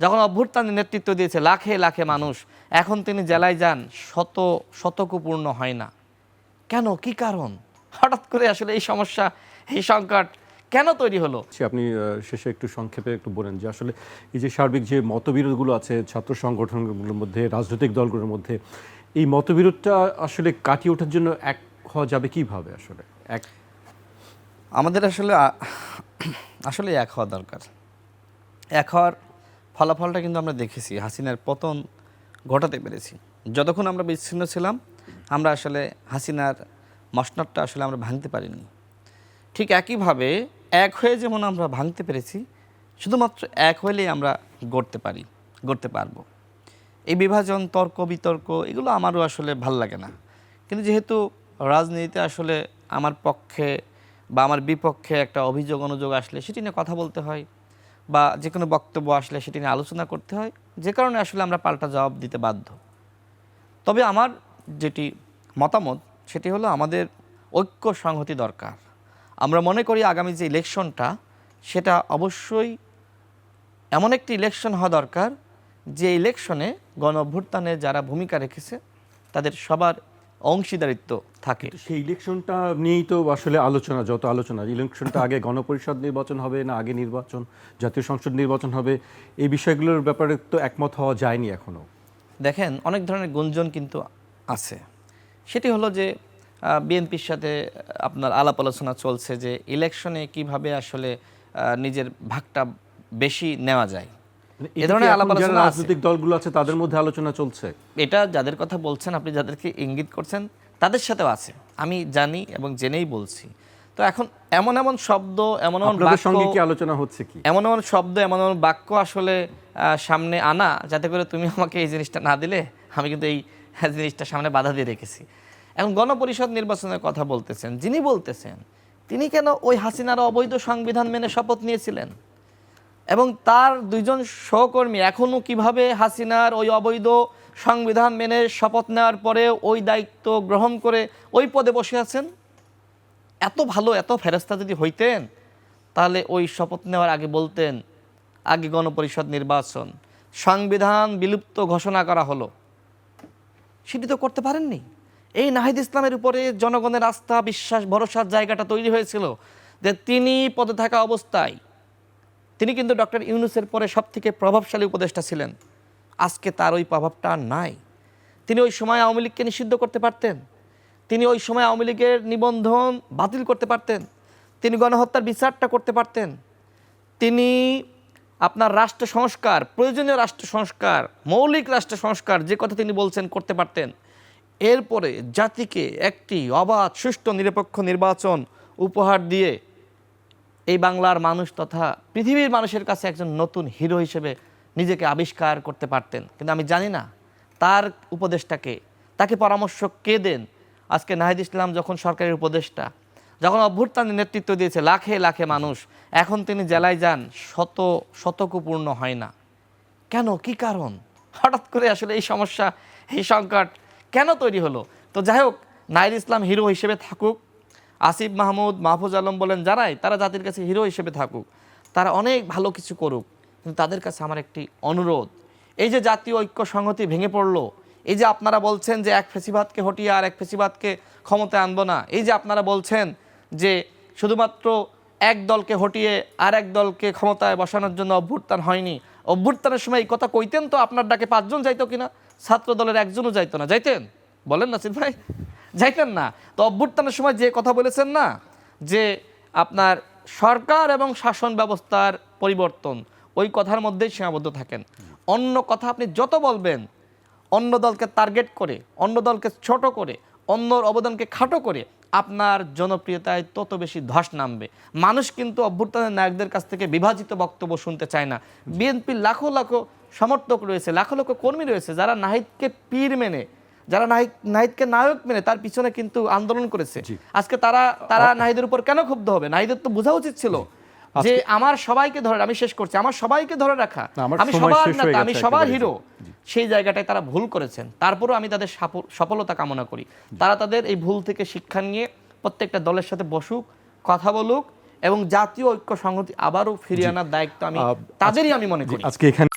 যখন অভ্যুত্থানের নেতৃত্ব দিয়েছে লাখে লাখে মানুষ এখন তিনি জেলায় যান শত শতকপূর্ণ হয় না। কেন? কি কারণ? হঠাৎ করে আসলে এই সমস্যা এই সংকট কেন তৈরি হলো? আপনি শেষে একটু সংক্ষেপে একটু বলেন যে আসলে এই যে সার্বিক যে মতবিরোধগুলো আছে ছাত্র সংগঠনগুলোর মধ্যে রাজনৈতিক দলগুলোর মধ্যে এই মতবিরোধটা আসলে কাটিয়ে ওঠার জন্য এক হওয়া যাবে কীভাবে আসলে? এক আমাদের আসলে আসলে এক হওয়া দরকার। এক হওয়ার ফলাফলটা কিন্তু আমরা দেখেছি, হাসিনার পতন ঘটাতে পেরেছি। যতক্ষণ আমরা বিচ্ছিন্ন ছিলাম, আমরা আসলে হাসিনার মসনদটা আসলে আমরা ভাঙতে পারিনি। ঠিক একইভাবে এক হয়ে যেমন আমরা ভাঙতে পেরেছি, শুধুমাত্র এক হইলেই আমরা গড়তে পারি, গড়তে পারব। এই বিভাজন, তর্ক, বিতর্ক, এগুলো আমারও আসলে ভালো লাগে না। কিন্তু যেহেতু রাজনীতিতে আসলে আমার পক্ষে বা আমার বিপক্ষে একটা অভিযোগ, অনুযোগ আসলে সেটি নিয়ে কথা বলতে হয় বা যে কোনো বক্তব্য আসলে সেটি নিয়ে আলোচনা করতে হয়। যে কারণে আসলে আমরা পাল্টা জবাব দিতে বাধ্য। তবে আমার যেটি মতামত, সেটি হলো আমাদের ঐক্য সংহতি দরকার। আমরা মনে করি আগামী যে ইলেকশনটা, সেটা অবশ্যই এমন একটি ইলেকশন হওয়া দরকার, যে ইলেকশনে গণ অভ্যুত্থানে যারা ভূমিকা রেখেছে, তাদের সবার অংশীদারিত্ব থাকে। সেই ইলেকশনটা নিয়েই তো আসলে আলোচনা যত আলোচনা। ইলেকশনটা আগে গণপরিষদ নির্বাচন হবে না আগে নির্বাচন জাতীয় সংসদ নির্বাচন হবে। এই বিষয়গুলোর ব্যাপারে তো একমত হওয়া যায়নি এখনও। দেখেন অনেক ধরনের গুঞ্জন কিন্তু আছে। সেটি হলো যে বিএনপির সাথে আপনার আলাপ আলোচনা চলছে যে ইলেকশনে কীভাবে আসলে নিজের ভাগটা বেশি নেওয়া যায়। এ ধরনের আলাপ আলোচনা রাজনৈতিক দলগুলো আছে তাদের মধ্যে আলোচনা চলছে। এটা যাদের কথা বলছেন আপনি যাদেরকে ইঙ্গিত করছেন তাদের সাথেও আছে। আমি জানি এবং জেনেই বলছি। তো এখন এমন এমন শব্দ এমন এমন আপনাদের সঙ্গে বাক্য কি আলোচনা হচ্ছে কি? এমন এমন শব্দ এমন এমন বাক্য আসলে সামনে আনা যাতে করে তুমি আমাকে এই জিনিসটা না দিলে আমি কিন্তু এই জিনিসটা সামনে বাধা দিয়ে রেখেছি। এখন গণপরিষদ নির্বাচনের কথা বলতেছেন যিনি বলতেছেন তিনি কেন ওই হাসিনার অবৈধ সংবিধান মেনে শপথ নিয়েছিলেন? এবং তার দুইজন সহকর্মী এখনও কীভাবে হাসিনার ওই অবৈধ সংবিধান মেনে শপথ নেওয়ার পরে ওই দায়িত্ব গ্রহণ করে ওই পদে বসে আছেন? এত ভালো, এত ফেরস্তা যদি হইতেন, তাহলে ওই শপথ নেওয়ার আগে বলতেন, আগে গণপরিষদ নির্বাচন, সংবিধান বিলুপ্ত ঘোষণা করা হলো। সেটি তো করতে পারেননি। এই নাহিদ ইসলামের উপরে জনগণের আস্থা, বিশ্বাস, ভরসার জায়গাটা তৈরি হয়েছিল যে তিনি পদে থাকা অবস্থায় তিনি কিন্তু ডক্টর ইউনুসের পরে সব থেকে প্রভাবশালী উপদেষ্টা ছিলেন। আজকে তার ওই প্রভাবটা আর নাই। তিনি ওই সময় আওয়ামী লীগকে নিষিদ্ধ করতে পারতেন। তিনি ওই সময় আওয়ামী লীগের নিবন্ধন বাতিল করতে পারতেন। তিনি গণহত্যার বিচারটা করতে পারতেন। তিনি আপনার রাষ্ট্র সংস্কার, প্রয়োজনীয় রাষ্ট্র সংস্কার, মৌলিক রাষ্ট্র সংস্কার যে কথা তিনি বলছেন করতে পারতেন। এরপরে জাতিকে একটি অবাধ, সুষ্ঠু, নিরপেক্ষ নির্বাচন উপহার দিয়ে এই বাংলার মানুষ তথা পৃথিবীর মানুষের কাছে একজন নতুন হিরো হিসেবে নিজেকে আবিষ্কার করতে পারতেন। কিন্তু আমি জানি না তার উপদেশটাকে তাকে পরামর্শ কে দেন? আজকে নাহিদ ইসলাম যখন সরকারের উপদেষ্টা, যখন অভ্যুত্থানের নেতৃত্ব দিয়েছে লাখে লাখে মানুষ, এখন তিনি জেলায় যান, শত, শতকপূর্ণ হয় না। কেন? কি কারণ? হঠাৎ করে আসলে এই সমস্যা, এই সংকট কেন তৈরি হলো? তো যাই হোক নাইর ইসলাম হিরো হিসেবে থাকুক আসিফ মাহমুদ, মাহফুজ আলম বলেন, যারাই, তারা জাতির কাছে হিরো হিসেবে থাকুক। তারা অনেক ভালো কিছু করুক, কিন্তু তাদের কাছে আমার একটি অনুরোধ। এই যে জাতীয় ঐক্য সংহতি ভেঙে পড়ল, এই যে আপনারা বলছেন যে এক ফেসিবাদকে হটিয়ে আর এক ফেসিবাদকে ক্ষমতায় আনব না, এই যে আপনারা বলছেন যে শুধুমাত্র এক দলকে হটিয়ে আর এক দলকে ক্ষমতায় বসানোর জন্য অভ্যুত্থান হয়নি, অভ্যুত্থানের সময় এই কথা কইতেন তো আপনার ডাকে পাঁচজন যাইতো কিনা? ছাত্র দলের একজনও যাইতো না। যাইতেন? বলেন না সিদ ভাই যাইতেন না। তো অভ্যুত্থানের সময় যে কথা বলেছেন না, যে আপনার সরকার এবং শাসন ব্যবস্থার পরিবর্তন, ওই কথার মধ্যেই সীমাবদ্ধ থাকেন। অন্য কথা আপনি যত বলবেন, অন্য দলকে টার্গেট করে, অন্য দলকে ছোট করে অন্যর অবদানকে খাটো করে, আপনার জনপ্রিয়তায় তত বেশি ধস নামবে। মানুষ কিন্তু অভ্যুত্থানের নায়কদের কাছ থেকে বিভাজিত বক্তব্য শুনতে চায় না। বিএনপির লাখো লাখো সমর্থক রয়েছে, লাখো লাখো কর্মী রয়েছে, যারা নাহিদকে পীর মেনে যারা নাহিদ নাহিদকে নায়ক মেনে তার পিছনে কিন্তু আন্দোলন করেছে। আজকে তারা তারা নাহিদের উপর কেন ক্ষুব্ধ হবে? নাহিদের তো বোঝা উচিত ছিল যে আমার সবাইকে ধরে আমি শেষ করছি আমার সবাইকে ধরে রাখা। আমি সবার নেতা আমি সবার হিরো। সেই জায়গাটায় তারা ভুল করেছেন। তারপরেও আমি তাদের সফলতা কামনা করি। তারা তাদের এই ভুল থেকে শিক্ষা নিয়ে প্রত্যেকটা দলের সাথে বসুক কথা বলুক এবং জাতীয় ঐক্য সংহতি আবারও ফিরিয়ে আনার দায়িত্ব আমি তাদেরই আমি মনে করি। আজকে এখানে